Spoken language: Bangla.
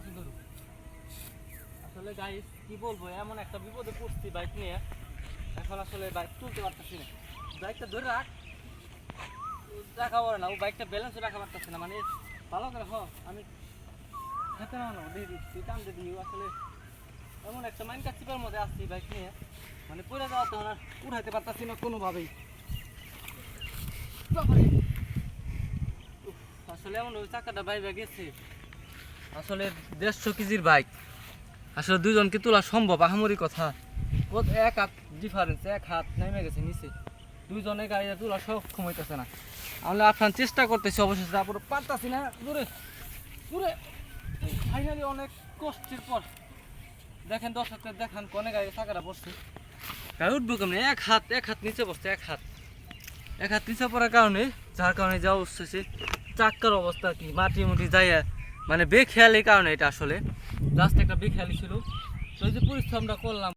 পাশে ধরো আসলে গাইস কি বলব, এমন একটা বিপদে পড়ছি বাইক নিয়ে। এখন আসলে বাইক তুলতে পারতেছি না। বাইকটা ধরে রাখ। রাখা পারে না, ও বাইকটা ব্যালেন্স রাখা পারতেছে না। মানে ভালো করে হ, আমি খেতে না দিয়ে দিচ্ছি কান্দে দিই। আসলে এমন একটা মাইন কাছিপার মধ্যে আসছি বাইক নিয়ে। মানে পড়ে যাওয়া তো আর উঠাইতে পারতাছি না কোনোভাবেই। আসলে এমন ওই চাকাটা বাইরে গেছে। আসলে দেড়শো কেজির বাইক। আসলে দুজনকে তোলা সম্ভব, আহামরি কথা। এক হাত ডিফারেন্স এক হাত নেমে গেছে নিচে। দুইজনে গাড়িটা তোলা সক্ষম হইতেছে না। আমরা আপনার চেষ্টা করতেছি অবশেষে, তারপরে পারতাছি না। দূরে দূরে। ফাইনালি অনেক কষ্টের পর। দেখেন দর্শকদের দেখান কনে গাড়ি চাকাটা বসছে গাড়ি উঠবো কেমন? এক হাত এক হাত নিচে বসছে এক হাত। এক হাত নিচে পড়ার কারণে, যার কারণে যাওয়া উঠছে চাক্কার অবস্থা কি। মাটি মুটি যাইয়া মানে বেখেয়ালির কারণে এটা আসলে। লাস্ট একটা বেখেয়ালি ছিল। তো এই যে পরিশ্রমটা করলাম